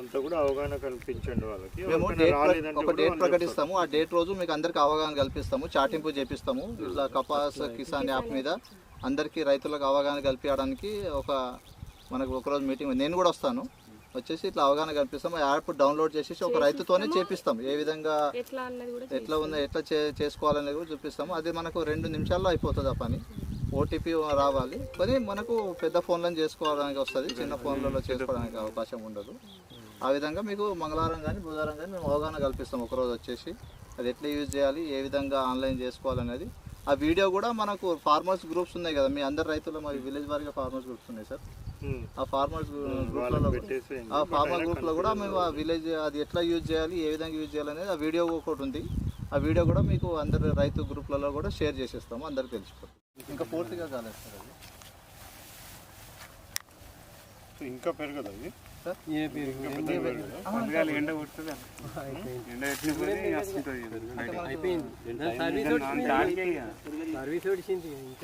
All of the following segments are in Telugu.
అంతా కూడా అవగాహన కల్పించండి వాళ్ళకి. మేము డేట్ ఒక డేట్ ప్రకటిస్తాము. ఆ డేట్ రోజు మీకు అందరికి అవగాహన కల్పిస్తాము. చాటింపు చేపిస్తాము. ఇట్లా కపాస్ కిసాన్ యాప్ మీద అందరికీ రైతులకు అవగాహన కల్పించడానికి ఒక మనకు ఒకరోజు మీటింగ్ నేను కూడా వస్తాను. వచ్చేసి ఇట్లా అవగాహన కల్పిస్తాము. ఆ యాప్ డౌన్లోడ్ చేసేసి ఒక రైతుతోనే చేపిస్తాం ఏ విధంగా ఎట్లా ఉందో ఎట్లా చే చేసుకోవాలనేది కూడా చూపిస్తాము. అది మనకు రెండు నిమిషాల్లో అయిపోతుంది ఆ పని. ఓటీపీ రావాలి. కానీ మనకు పెద్ద ఫోన్లను చేసుకోవడానికి వస్తుంది. చిన్న ఫోన్లలో చేసుకోవడానికి అవకాశం ఉండదు. ఆ విధంగా మీకు మంగళవారం కానీ బుధవారం కానీ మేము అవగాహన కల్పిస్తాం. ఒకరోజు వచ్చేసి అది ఎట్లా యూజ్ చేయాలి ఏ విధంగా ఆన్లైన్ చేసుకోవాలనేది. ఆ వీడియో కూడా మనకు ఫార్మర్స్ గ్రూప్స్ ఉన్నాయి కదా మీ అందరు రైతులు మరి విలేజ్ వారిగా ఫార్మర్స్ గ్రూప్స్ ఉన్నాయి సార్. ఆ ఫార్మర్స్ గ్రూప్లలో ఆ ఫార్మర్ గ్రూప్లో కూడా మేము ఆ విలేజ్ అది ఎట్లా యూజ్ చేయాలి ఏ విధంగా యూజ్ చేయాలి అనేది ఆ వీడియో ఒకటి ఉంది. ఆ వీడియో కూడా మీకు అందరు రైతు గ్రూప్లలో కూడా షేర్ చేసేస్తాము అందరికి తెలిసిపోతుంది ఇంకా పూర్తిగా కాలేదు సార్ అది. ఇంకా పెరగదు అది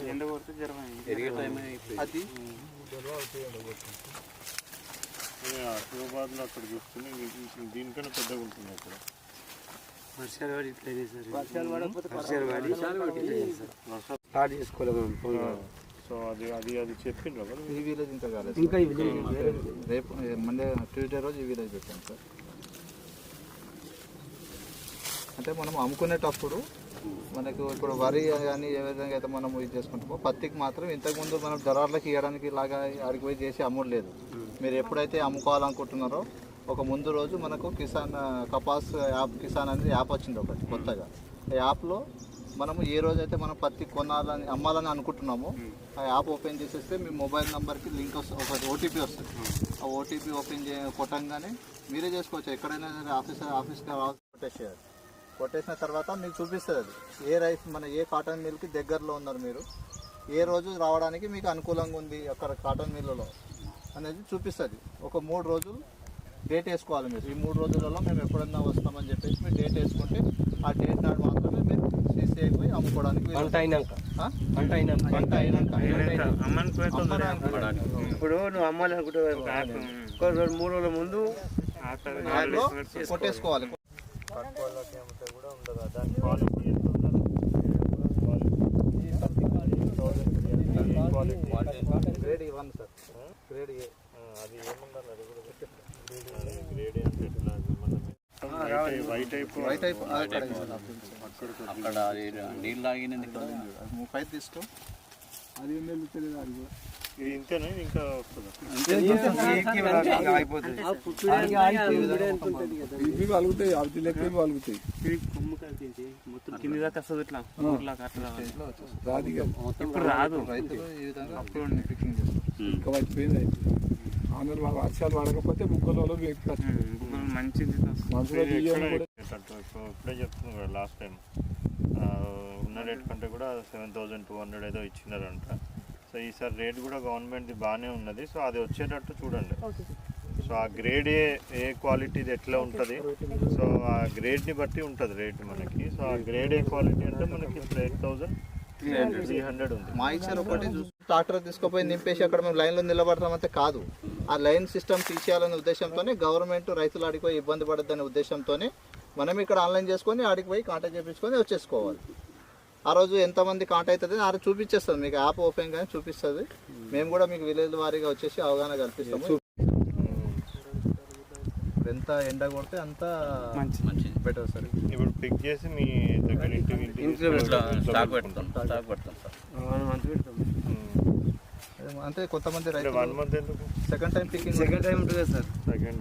ఎండ కొడితే జ్వరం అది? నేను హైదరాబాద్లో అక్కడ చూసుకుని దీనికన్నా పెద్దగా ఉంటుంది అక్కడ. వర్షాలు పడి ఇట్లనే సార్. వర్షాలు పడకపోతే వర్షాలు పడి స్టార్ట్ చేసుకోలేము సో అది అది అది చెప్పిండ్రా ఈ విలేజ్ ఇంకా కాలేదు ఇంకా. ఈ రేపు మండే ట్యూస్డే రోజు ఈ విలేజ్ పెట్టాం సార్. అంటే మనం అమ్ముకునేటప్పుడు మనకు ఇప్పుడు వరి కానీ ఏ విధంగా అయితే మనం ఇది చేసుకుంటామో పత్తికి మాత్రం ఇంతకుముందు మనం దళార్లకు ఇవ్వడానికి ఇలాగా ఆడికి పోయి చేసి అమ్ముడులేదు మీరు ఎప్పుడైతే అమ్ముకోవాలనుకుంటున్నారో ఒక ముందు రోజు మనకు కిసాన్ కపాస్ యాప్ కిసాన్ అనేది యాప్ వచ్చింది ఒకటి కొత్తగా. ఆ యాప్లో మనము ఏ రోజైతే మనం పత్తి కొనాలని అమ్మాలని అనుకుంటున్నామో ఆ యాప్ ఓపెన్ చేసేస్తే మీ మొబైల్ నెంబర్కి లింక్ వస్తుంది ఒక ఓటీపీ వస్తుంది. ఆ ఓటీపీ ఓపెన్ చే కొట్టంగానే మీరే చేసుకోవచ్చు. ఎక్కడైనా సరే ఆఫీస్ ఆఫీస్కి కొట్టేసేయాలి కొట్టేసిన తర్వాత మీకు చూపిస్తుంది అది. ఏ రైస్ మన ఏ కాటన్ మిల్కి దగ్గరలో ఉన్నారు మీరు ఏ రోజు రావడానికి మీకు అనుకూలంగా ఉంది అక్కడ కాటన్ మిల్లులో అనేది చూపిస్తుంది. ఒక మూడు రోజులు డేట్ వేసుకోవాలి మీరు. ఈ మూడు రోజులలో మేము ఎప్పుడన్నా వస్తామని చెప్పేసి మీరు డేట్ వేసుకుంటే ఆ డేట్ నాడు మాత్రమే మీరు సీసీఐ పోయి అమ్ముకోవడానికి. పంట అయినాక? పంట అయినాక. పంట అయినాక. ఇప్పుడు నువ్వు అమ్మాలనుకుంటే రెండు మూడు రోజుల ముందు కొట్టేసుకోవాలి. కూడా ఉండదు. దాని క్వాలిటీ ఎంత ఉండాలి గ్రేడ్ ఇవ్వండి సార్. Grade A. అది ఏముండాలి అది కూడా వైట్ అయిపో అక్కడ నీళ్ళు తీసుకో అది కూడా ఇంతేనా ఇంకా ఇవి అవి లెక్క మొత్తం కింది దాకా వస్తుంది ఇట్లా. రాది. ఇప్పుడు రాదు పికింగ్ ఇంకా ఆంధ్ర వర్షాలు పడకపోతే బుక్కలలో మంచిది ఇప్పుడు ఇప్పుడే చెప్తున్నాం కదా లాస్ట్ టైం ఉన్న రేట్ కంటే కూడా సెవెన్ థౌజండ్ టూ హండ్రెడ్ ఏదో ఇచ్చినారంట. సో ఈసారి రేట్ కూడా గవర్నమెంట్ బాగానే ఉన్నది. సో అది వచ్చేటట్టు చూడండి. సో ఆ గ్రేడ్ ఏ ఏ క్వాలిటీది ఎట్లా ఉంటుంది? సో ఆ గ్రేడ్ని బట్టి ఉంటుంది రేట్ మనకి. సో ఆ గ్రేడ్ ఏ క్వాలిటీ అంటే మనకి ఇప్పుడు ఎయిట్ థౌజండ్ త్రీ హండ్రెడ్ ఉంది. ఒకటి ట్రాక్టర్ తీసుకుపోయి నింపేసి అక్కడ మేము లైన్లో నిలబడతామంటే కాదు. ఆ లైన్ సిస్టమ్ తీసేయాలనే ఉద్దేశంతోనే గవర్నమెంట్ రైతులు ఆడికి పోయి ఇబ్బంది పడద్దనే ఉద్దేశంతోనే మనం ఇక్కడ ఆన్లైన్ చేసుకొని ఆడికి పోయి కాంటాక్ట్ చేపించుకొని వచ్చేసుకోవాలి. ఆ రోజు ఎంతమంది కాంటాక్ట్ అవుతుంది ఆ రోజు చూపించేస్తుంది మీకు యాప్ ఓపెన్ కానీ చూపిస్తుంది. మేము కూడా మీకు విలేజ్ వారీగా వచ్చేసి అవగాహన కల్పిస్తాము. ఇప్పుడు ఎంత ఎండ కొడితే అంత మంచిది. బెటర్ సార్ ఇప్పుడు పిక్ చేసి మీ దగ్గర ఇంటికి ఇంటికి ఇంట్లో స్టాక్ పెడతాం. స్టాక్ పెడతాం సార్. మనం మంచి పెడతాం. అంటే కొంతమంది వన్ మంత్ ఎందుకు? Second time picking second time ఉంటుంది సార్. సెకండ్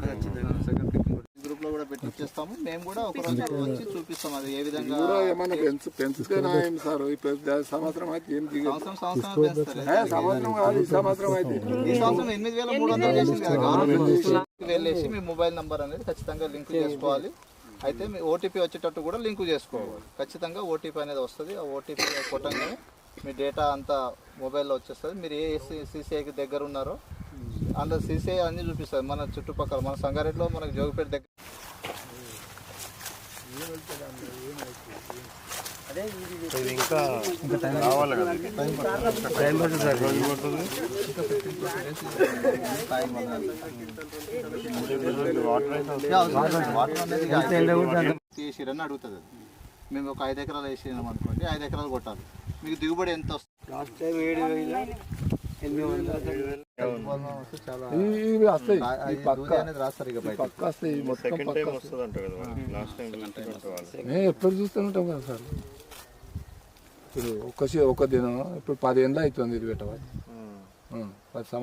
సెకండ్ పికింగ్ గ్రూప్లో కూడా పెట్టి చేస్తాము మేము కూడా ఒక రోజు వచ్చి చూపిస్తాం అది ఏ విధంగా కూడా ఏమన్నా పెంచు పెంచితే నాయం సార్. ఈ పెద్ద సంవత్సరం అయితే ఏం సంవత్సరం సంవత్సరం పెంచుతారు ఏ, సంవత్సరం కాదు ఈ సంవత్సరం అయితే. ఈ సంవత్సరం ఎనిమిది వేల మూడు వందలు చేసింది కదా. గవర్నమెంట్ వెళ్ళేసి మీ మొబైల్ నంబర్ అనేది ఖచ్చితంగా లింక్ చేసుకోవాలి. అయితే మీ ఓటీపీ వచ్చేటట్టు కూడా లింక్ చేసుకోవాలి. ఖచ్చితంగా ఓటీపీ అనేది వస్తుంది. ఆ ఓటీపీ కొట్టంగానే మీ డేటా అంతా మొబైల్లో వచ్చేస్తుంది మీరు ఏ సీసీఐకి దగ్గర ఉన్నారో అందులో సీసీఐ అన్ని చూపిస్తుంది మన చుట్టుపక్కల మన సంగారెడ్డిలో మనకు జోగిపేట దగ్గర ఇంకా రావాలి కదా. టైం పడుతుంది సార్ రోజు పడుతుంది. వాటర్ అడుగుతుంది. మేము ఒక ఐదు ఎకరాలు వేసినాం అనుకోండి ఐదు ఎకరాలు కొట్టాలి మీకు దిగుబడి ఎంత వస్తుంది? లాస్ట్ టైం ఏడు వేల ఎనిమిది వందల వస్తే చాలా ఇవి వస్తాయి ఆ- ఈ ఈ పక్క దూది అనేది రాస్తారు ఇక బయట పక్క వస్తాయి. ఈ మొత్తం పక్క ఎప్పుడు చూస్తూనే ఉంటాం కదా సార్. ఇప్పుడు ఒక ఒక దినం ఇప్పుడు పదేళ్ళు అవుతుంది ఇది పెట్టవాలి. పది సంవత్సరాలు.